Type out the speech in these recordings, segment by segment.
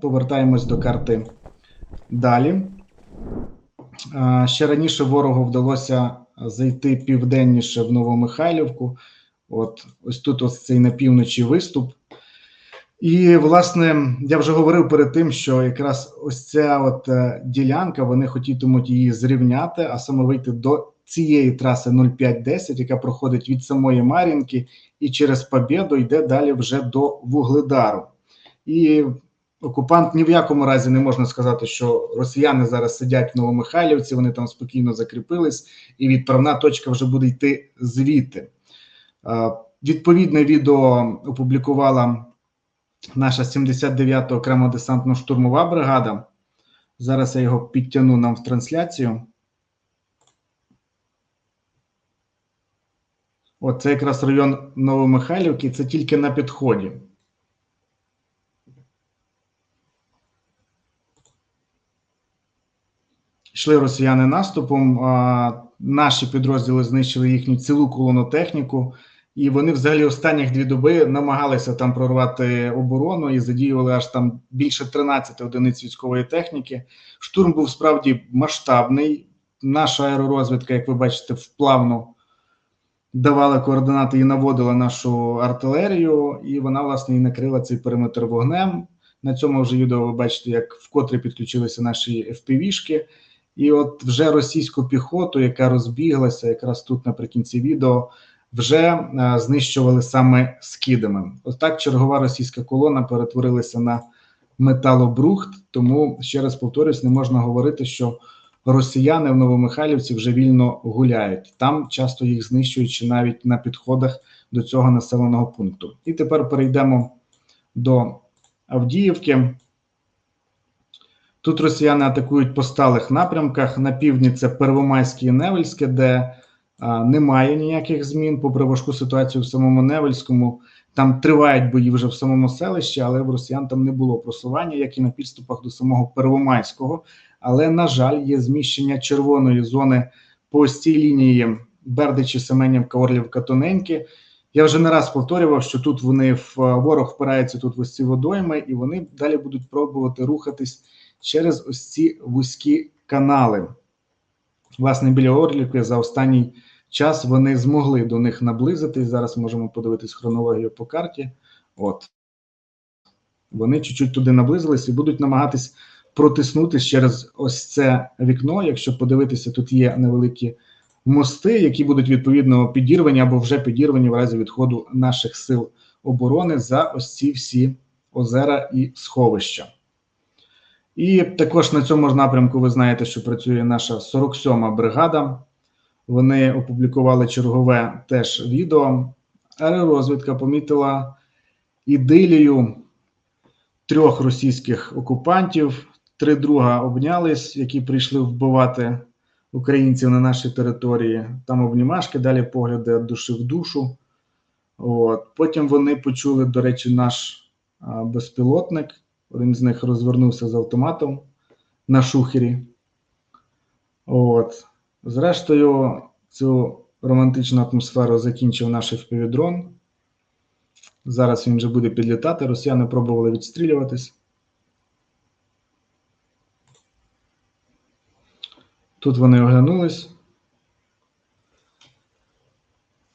Повертаємось до карти далі. Ще раніше ворогу вдалося зайти південніше в Новомихайлівку. От ось тут ось цей на півночі виступ. І, власне, я вже говорив перед тим, що якраз ось ця от е, ділянка, вони хотітимуть її зрівняти, а саме вийти до цієї траси 0510, яка проходить від самої Мар'їнки і через Побєду йде далі вже до Вугледару. І окупант ні в якому разі не можна сказати, що росіяни зараз сидять в Новомихайлівці, вони там спокійно закріпились, і відправна точка вже буде йти звідти. Відповідне відео опублікувала наша 79-та окрема десантно-штурмова бригада. Зараз я його підтягну нам в трансляцію. От це якраз район Новомихайлівки, це тільки на підході. Йшли росіяни наступом. А, наші підрозділи знищили їхню цілу колону техніку, і вони взагалі останніх дві доби намагалися там прорвати оборону і задіювали аж там більше 13 одиниць військової техніки. Штурм був справді масштабний. Наша аеророзвідка, як ви бачите, вплавно давала координати і наводила нашу артилерію, і вона, власне, і накрила цей периметр вогнем. На цьому вже відео ви бачите, як вкотре підключилися наші FPV-шки. І от вже російську піхоту, яка розбіглася, якраз тут наприкінці відео, вже е, знищували саме скидами. Ось так чергова російська колона перетворилася на металобрухт. Тому ще раз повторюсь, не можна говорити, що росіяни в Новомихайлівці вже вільно гуляють. Там часто їх знищують чи навіть на підходах до цього населеного пункту. І тепер перейдемо до Авдіївки. Тут росіяни атакують по сталих напрямках. На півдні це Первомайське і Невельське, де а, немає ніяких змін. Попри важку ситуацію в самому Невельському, там тривають бої вже в самому селищі, але в росіян там не було просування, як і на підступах до самого Первомайського. Але, на жаль, є зміщення червоної зони по цій лінії Бердичі, Семенівка, Орлівка, Тоненькі. Я вже не раз повторював, що тут вони в ворог впирається тут в ось ці водойми, і вони далі будуть пробувати рухатись через ось ці вузькі канали. Власне, біля Орлівки за останній час вони змогли до них наблизитись. Зараз можемо подивитись хронологію по карті. От вони чуть-чуть туди наблизились і будуть намагатись протиснутися через ось це вікно. Якщо подивитися, тут є невеликі мости, які будуть відповідно підірвані або вже підірвані в разі відходу наших сил оборони за ось ці всі озера і сховища. І також на цьому ж напрямку ви знаєте, що працює наша 47-ма бригада. Вони опублікували чергове теж відео. Аеророзвідка помітила ідилію трьох російських окупантів. Три друга обнялись, які прийшли вбивати українців на нашій території. Там обнімашки, далі погляди від душі в душу. От. Потім вони почули, до речі, наш безпілотник. Один з них розвернувся з автоматом на шухері. От. Зрештою, цю романтичну атмосферу закінчив наш FPV-дрон. Зараз він вже буде підлітати. Росіяни пробували відстрілюватись. Тут вони оглянулись.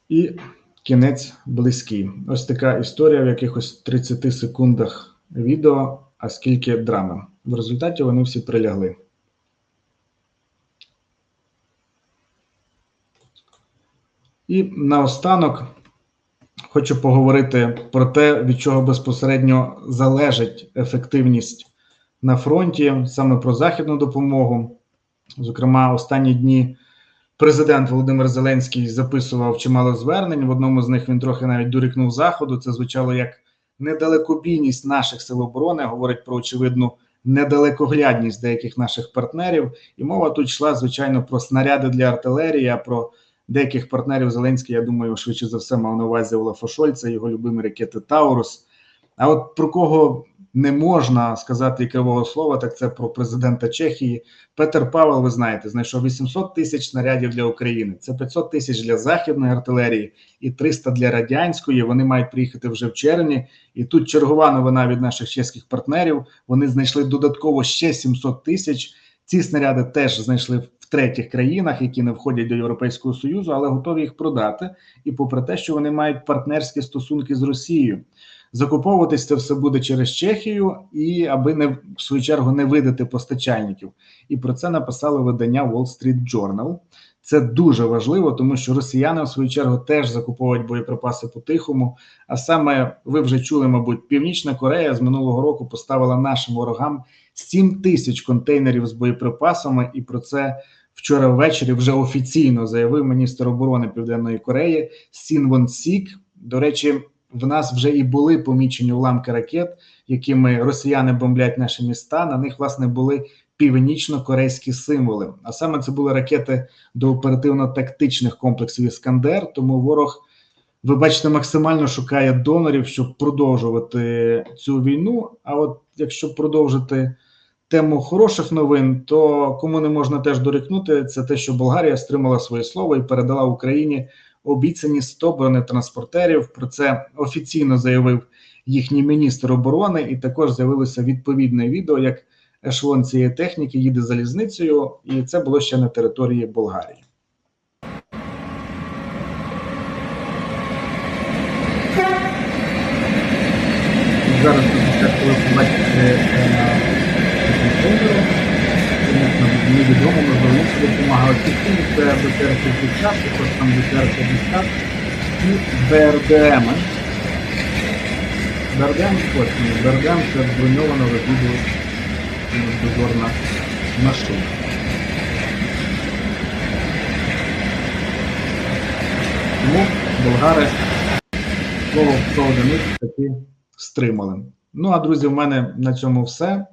І кінець близький. Ось така історія в якихось 30 секундах відео, а скільки драми. В результаті вони всі прилягли. І наостанок хочу поговорити про те, від чого безпосередньо залежить ефективність на фронті, саме про західну допомогу. Зокрема, останні дні президент Володимир Зеленський записував чимало звернень. В одному з них він трохи навіть дорікнув заходу. Це звучало як недалекобійність наших сил оборони, говорить про очевидну недалекоглядність деяких наших партнерів. І мова тут йшла, звичайно, про снаряди для артилерії, а про деяких партнерів Зеленський, я думаю, швидше за все мав на увазі Олафа Шольца, його любимі ракети Таурус. А от про кого не можна сказати і слова, так це про президента Чехії. Петер Павел, ви знаєте, знайшов 800 тисяч снарядів для України. Це 500 тисяч для західної артилерії і 300 для радянської. Вони мають приїхати вже в червні. І тут чергова новина від наших чеських партнерів. Вони знайшли додатково ще 700 тисяч. Ці снаряди теж знайшли в третіх країнах, які не входять до Європейського союзу, але готові їх продати. І попри те, що вони мають партнерські стосунки з Росією. Закуповуватись це все буде через Чехію, і аби не в свою чергу не видати постачальників. І про це написало видання Wall Street Journal. Це дуже важливо, тому що росіяни в свою чергу теж закуповують боєприпаси по-тихому. А саме ви вже чули, мабуть, Північна Корея з минулого року поставила нашим ворогам 7 тисяч контейнерів з боєприпасами, і про це вчора ввечері вже офіційно заявив міністр оборони Південної Кореї Сін Вон Сік. До речі, в нас вже і були помічені уламки ракет, якими росіяни бомблять наші міста. На них власне були північно-корейські символи. А саме це були ракети до оперативно-тактичних комплексів Іскандер. Тому ворог, ви бачите, максимально шукає донорів, щоб продовжувати цю війну. А от якщо продовжити тему хороших новин, то кому не можна теж дорікнути, це те, що Болгарія стримала своє слово і передала Україні обіцяні 100 бронетранспортерів. Про це офіційно заявив їхній міністр оборони, і також з'явилося відповідне відео, як ешелон цієї техніки їде залізницею, і це було ще на території Болгарії. Зараз тут ще можливо, це допомагає офіційно, це БТР-60, також там БТР-50 і БРДМ. БРДМ точно, БРДМ це броньована дозорна машина. Тому болгари слово про одиниць таки стримали. Ну а друзі, в мене на цьому все.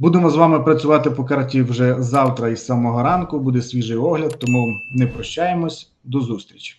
Будемо з вами працювати по карті вже завтра із самого ранку. Буде свіжий огляд, тому не прощаємось. До зустрічі.